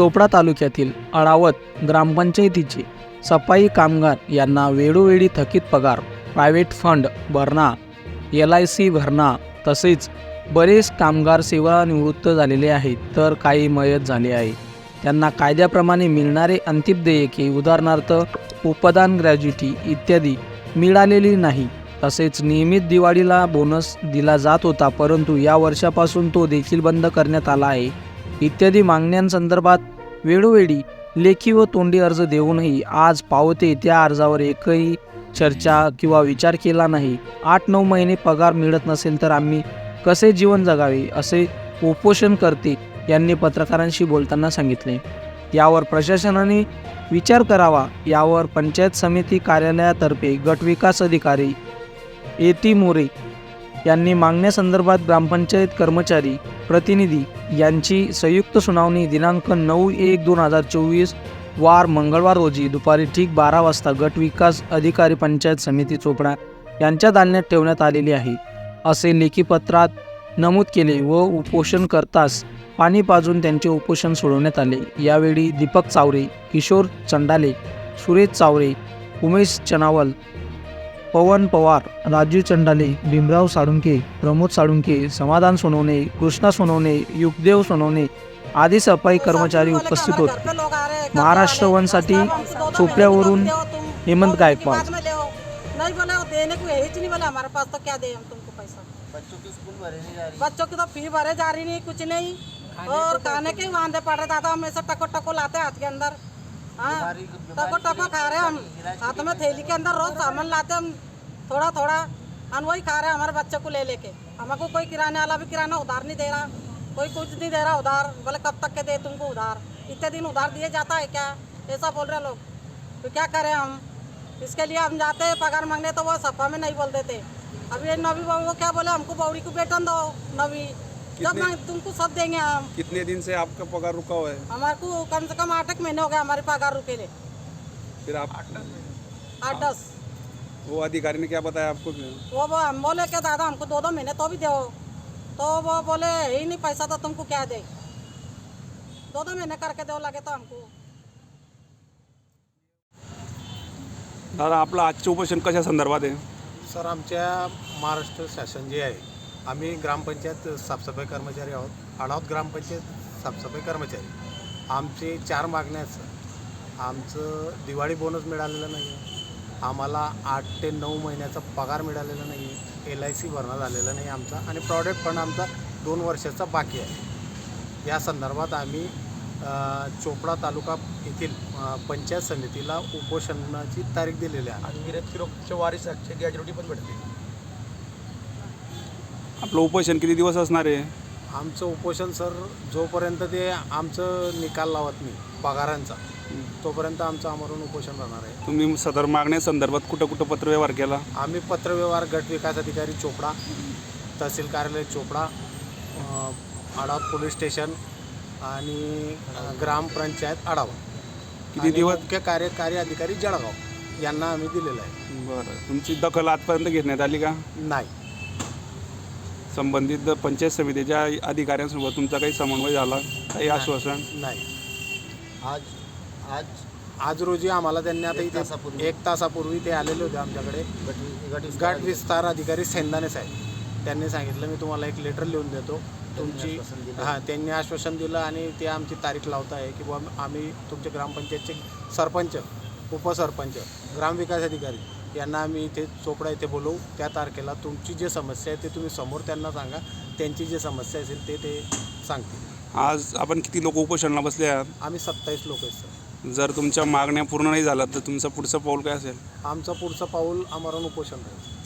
चोपडा तालुक्यातील अडावत ग्रामपंचायतीचे सफाई कामगार यांना वेळोवेळी थकीत पगार प्रायव्हेट फंड भरणा एल आय सी भरणा तसेच बरेच कामगार सेवानिवृत्त झालेले आहेत तर काही मयत झाले आहे. त्यांना कायद्याप्रमाणे मिळणारे अंतिम देयके उदाहरणार्थ उपदान ग्रॅज्युटी इत्यादी मिळालेली नाही. तसेच नियमित दिवाळीला बोनस दिला जात होता परंतु या वर्षापासून तो देखील बंद करण्यात आला आहे. इत्यादी मागण्यांसंदर्भात वेळोवेळी लेखी व तोंडी अर्ज देऊनही आज पावते त्या अर्जावर एकही चर्चा किंवा विचार केला नाही. आठ नऊ महिने पगार मिळत नसेल तर आम्ही कसे जीवन जगावे असे उपोषणकर्ते यांनी पत्रकारांशी बोलताना सांगितले. यावर प्रशासनाने विचार करावा यावर पंचायत समिती कार्यालयातर्फे गटविकास अधिकारी ए टी मोरे यांनी मागण्यासंदर्भात ग्रामपंचायत कर्मचारी प्रतिनिधी यांची संयुक्त सुनावणी दिनांक नऊ एक दोन हजार चोवीस वार मंगळवार रोजी दुपारी ठीक बारा वाजता गट विकास अधिकारी पंचायत समिती चोपडा यांच्या दालन्यात ठेवण्यात आलेली आहे. असे लेखी पत्रात नमूद केले व उपोषण करताच पाणी पाजून त्यांचे उपोषण सोडवण्यात आले. यावेळी दीपक चावरे किशोर चंडाले सुरेश चावरे उमेश चनावल पवन पवार राजू चंडाले भीमराव साळुंके प्रमोद साळुंके समाधान सोनवणे कृष्णा सोनवणे युगदेव सोनवणे आदी सफाई कर्मचारी उपस्थित होते. महाराष्ट्र वनसाठी चोपड्यावरून हेमंत गायकवाड. नहीं बोले देने को यही नहीं बोले हमारे पास तो क्या दे हम तुमको पैसा. बच्चों की स्कूल भरे नहीं जा रही। बच्चों की तो फी भरे जा रही नहीं कुछ नहीं। और खाने के वांदे पड़ रहे दादा हम ऐसे टको टको लाते हाथ के अंदर। हाँ टको टको खा रहे हम। हाथ में थैली के अंदर रोज सामान लाते हम थोड़ा थोड़ा हम वही खा रहे हैं हमारे बच्चे को ले लेके हमको कोई किराने वाला भी किराना उधार नहीं दे रहा। कोई कुछ नहीं दे रहा उधार। बोले, कब तक के दे तुमको उधार? इतने दिन उधार दिए जाता है क्या? ऐसा बोल रहे लोग। तो क्या करें हम? इसके लिए हम जाते हैं, पगार मांगने तो वो सफ़ा में नहीं बोल देते। अभी नवी बहू को क्या बोले? हमको बौड़ी को बेटन दो, नवी। जब मांग तुमको सब देंगे हम। कितने दिन से आपका पगार रुका हुआ है? हमारे को कम से कम आठ एक महीने हो गए हमारे पगार रुके ले फिर आप आठ दस वो अधिकारी ने क्या बताया आपको वो वो हम बोले क्या दादा हमको दो दो महीने तो भी दो। तो वो बोले ही नहीं पैसा तो तुमको क्या दे? दो दो महीने करके दो लगे तो हमको। दादा आपलं आजचं उपोषण कशा संदर्भात आहे? सर आमच्या महाराष्ट्र शासन जे आहे. आम्ही ग्रामपंचायत साफसफाई कर्मचारी आहोत. आढावत ग्रामपंचायत साफसफाई कर्मचारी. आमचे चार मागण्या आहेत आमचं दिवाळी बोनस मिळालेलं नाही आहे आम्हाला आठ ते नऊ महिन्याचा पगार मिळालेला नाही आहे एल आय सी भरणा झालेला नाही आमचा आणि प्रॉडक्ट फंड आमचा दोन वर्षाचा बाकी आहे. या संदर्भात आम्ही चोपडा तालुका येथील पंचायत समितीला उपोषणाची तारीख दिलेली आहे. आणि वारीस वारीसाचे गॅज्युटी पण भेटते आपलं उपोषण किती दिवस असणार आहे? आमचं उपोषण सर जोपर्यंत ते आमचं निकाल लावत नाही पगारांचा तोपर्यंत आमचं आमरण उपोषण राहणार आहे. तुम्ही सदर मागण्यासंदर्भात कुठं कुठं पत्रव्यवहार केला? आम्ही पत्रव्यवहार गट विकास अधिकारी चोपडा तहसील कार्यालय चोपडा अं, आडावत पोलीस स्टेशन आणि ग्रामपंचायत आढावा किती आणि दिवस? मुख्य कार्यकारी अधिकारी जळगाव यांना आम्ही दिलेलं आहे. बरं. तुमची दखल आजपर्यंत घेण्यात आली का? नाही. संबंधित पंचायत समितीच्या अधिकाऱ्यांसोबत तुमचा काही समन्वय झाला? काही आश्वासन? नाही. आज आज आज रोजी आम्हाला त्यांनी आता एक इथे तासापूर्वी. एक तासापूर्वी ते आलेले होते आमच्याकडे. गट विस्तार अधिकारी. सेंदाने साहेब. त्यांनी सांगितलं मी तुम्हाला एक लेटर लिहून देतो. तुमची. हां त्यांनी आश्वासन दिलं आणि ते आमची तारीख लावत आहे की बुवा आम्ही तुमच्या ग्रामपंचायतचे सरपंच उपसरपंच ग्रामविकास अधिकारी यांना आम्ही इथे चोपडा इथे बोलवू. त्या तारखेला तुमची जे समस्या आहे ते तुम्ही समोर त्यांना सांगा. त्यांची जी समस्या असेल ते ते सांगतील. आज आपण किती लोक उपोषणाला बसले आहात? आम्ही सत्तावीस लोक आहेत सर. जर तुमच्या मागण्या पूर्ण नाही झाल्या तर तुमचं पुढचं पाऊल काय असेल? आमचं पुढचं पाऊल आमरण उपोषण राहील.